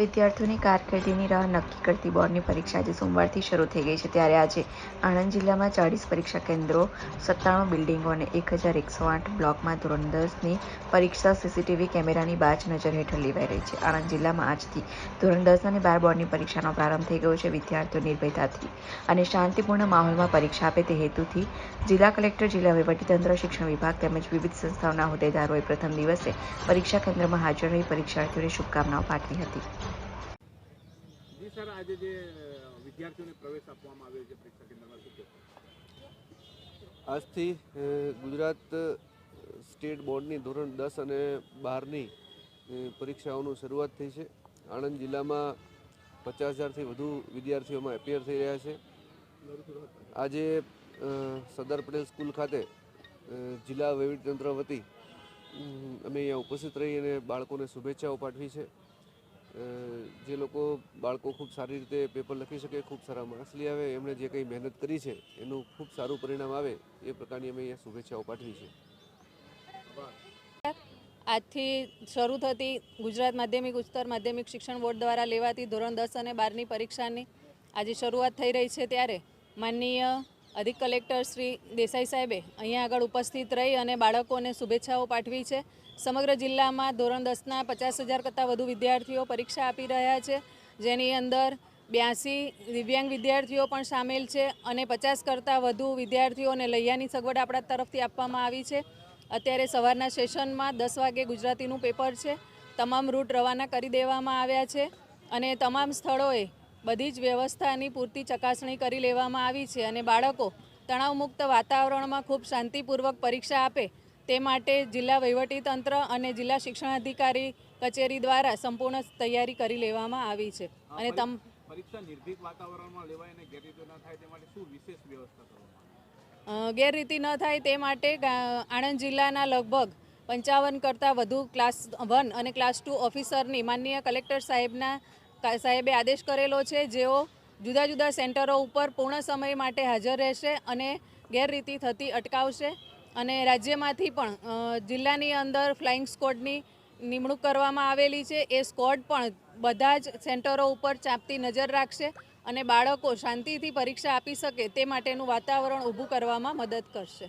વિદ્યાર્થીઓની કારકિર્દીની રાહ નક્કી કરતી બોર્ડની પરીક્ષા આજે સોમવારથી શરૂ થઈ ગઈ છે. ત્યારે આજે આણંદ જિલ્લામાં ચાળીસ પરીક્ષા કેન્દ્રો, સત્તાણું બિલ્ડિંગો અને એક હજાર એકસો આઠ બ્લોકમાં ધોરણ દસની પરીક્ષા સીસીટીવી કેમેરાની બાજ નજર હેઠળ લેવાઈ રહી છે. આણંદ જિલ્લામાં આજથી ધોરણ દસ અને બાર બોર્ડની પરીક્ષાનો પ્રારંભ થઈ ગયો છે. વિદ્યાર્થીઓ નિર્ભયતાથી અને શાંતિપૂર્ણ માહોલમાં પરીક્ષા આપે તે હેતુથી જિલ્લા કલેક્ટર, જિલ્લા વહીવટીતંત્ર શિક્ષણ વિભાગ તેમજ વિવિધ સંસ્થાઓના હોદ્દેદારોએ પ્રથમ દિવસે પરીક્ષા કેન્દ્રમાં હાજર રહી પરીક્ષાર્થીઓને શુભકામનાઓ પાઠવી હતી. જી સર, આજે જે વિદ્યાર્થીઓને પ્રવેશ આપવામાં આવ્યો છે પરીક્ષા કેન્દ્રમાં, શું આજથી ગુજરાત સ્ટેટ બોર્ડની ધોરણ દસ અને બારની પરીક્ષાઓનું શરૂઆત થઈ છે. આણંદ જિલ્લામાં પચાસ હજારથી વધુ વિદ્યાર્થીઓમાં એપિયર થઈ રહ્યા છે. આજે સરદાર પટેલ સ્કૂલ ખાતે જિલ્લા વહીવટીતંત્ર વતી અમે અહીંયા ઉપસ્થિત રહી અને બાળકોને શુભેચ્છાઓ પાઠવી છે. જે લોકો બાળકો ખૂબ સારી રીતે પેપર લખી શકે, ખૂબ સારા માર્ક્સ લઈ આવે, એમણે જે કંઈ મહેનત કરી છે, એનું ખૂબ સારું પરિણામ આવે, એ પ્રકારની અમે અહીંયા શુભેચ્છાઓ પાઠવી છે. આજથી શરૂ થતી ગુજરાત માધ્યમિક ઉચ્ચતર માધ્યમિક શિક્ષણ બોર્ડ દ્વારા લેવાતી ધોરણ દસ અને બારની પરીક્ષાની આજે શરૂઆત થઈ રહી છે ત્યારે માનનીય અધિક કલેક્ટર શ્રી દેસાઈ સાહેબે અહીંયા આગળ ઉપસ્થિત રહી અને બાળકોને શુભેચ્છાઓ પાઠવી છે. સમગ્ર જિલ્લામાં ધોરણ દસના પચાસ હજાર કરતાં વધુ વિદ્યાર્થીઓ પરીક્ષા આપી રહ્યા છે. જેની અંદર બ્યાસી દિવ્યાંગ વિદ્યાર્થીઓ પણ સામેલ છે અને પચાસ કરતાં વધુ વિદ્યાર્થીઓને લૈયાની સગવડ આપણા તરફથી આપવામાં આવી છે. અત્યારે સવારના સેશનમાં દસ વાગે ગુજરાતીનું પેપર છે. તમામ રૂટ રવાના કરી દેવામાં આવ્યા છે અને તમામ સ્થળોએ બધી જ વ્યવસ્થાની પૂરતી ચકાસણી કરી લેવામાં આવી છે અને બાળકો તણાવમુક્ત વાતાવરણમાં ખૂબ શાંતિપૂર્વક પરીક્ષા આપે તે માટે જિલ્લા વહીવટીતંત્ર અને જિલ્લા શિક્ષણાધિકારી કચેરી દ્વારા સંપૂર્ણ તૈયારી કરી લેવામાં આવી છે. અને તમ પરીક્ષા નિર્ભીક વાતાવરણમાં લેવાય અને ગેરરીતિ ન થાય તે માટે શું વિશેષ વ્યવસ્થા કરવામાં ગેરરીતિ ન થાય તે માટે આણંદ જિલ્લાના લગભગ પંચાવન કરતાં વધુ ક્લાસ વન અને ક્લાસ ટુ ઓફિસરની માનનીય કલેક્ટર સાહેબના સાહેબે આદેશ કરેલો છે, જેઓ જુદા જુદા સેન્ટરો ઉપર પૂર્ણ સમય માટે હાજર રહેશે અને ગેરરીતિ થતી અટકાવશે અને રાજ્યમાંથી પણ જિલ્લાની અંદર ફ્લાઇંગ સ્કોડની નિમણૂક કરવામાં આવેલી છે. એ સ્કોડ પણ બધા જ સેન્ટરો ઉપર ચાંપતી નજર રાખશે અને બાળકો શાંતિથી પરીક્ષા આપી શકે તે માટેનું વાતાવરણ ઊભું કરવામાં મદદ કરશે.